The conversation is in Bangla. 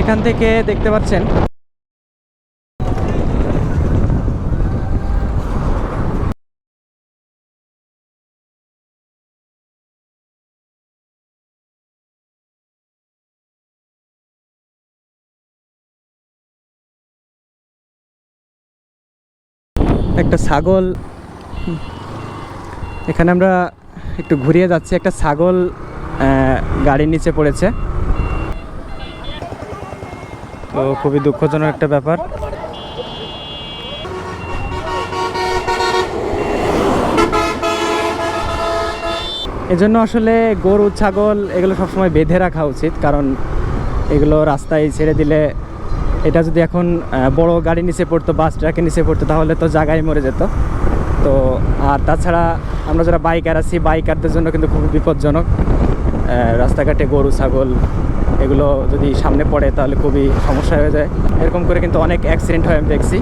এখান থেকে দেখতে পাচ্ছেন। একটা ছাগল এখানে আমরা একটু ঘুরিয়ে যাচ্ছি। একটা ছাগল গাড়ির নিচে পড়েছে। তো খুবই দুঃখজনক একটা ব্যাপার। এজন্য আসলে গরু, ছাগল এগুলো সবসময় বেঁধে রাখা উচিত, কারণ এগুলো রাস্তায় ছেড়ে দিলে এটা যদি এখন বড় গাড়ি নিচে পড়তো, বাস ট্রাকের নিচে পড়তো, তাহলে তো জায়গায় মরে যেত। তো আর তাছাড়া আমরা যারা বাইকার আছি, বাইকারদের জন্য কিন্তু খুব বিপজ্জনক। রাস্তাঘাটে গরু, ছাগল, এগুলো যদি সামনে পড়ে তাহলে খুবই সমস্যা হয়ে যায়। এরকম করে কিন্তু অনেক অ্যাক্সিডেন্ট হয় আমি দেখছি।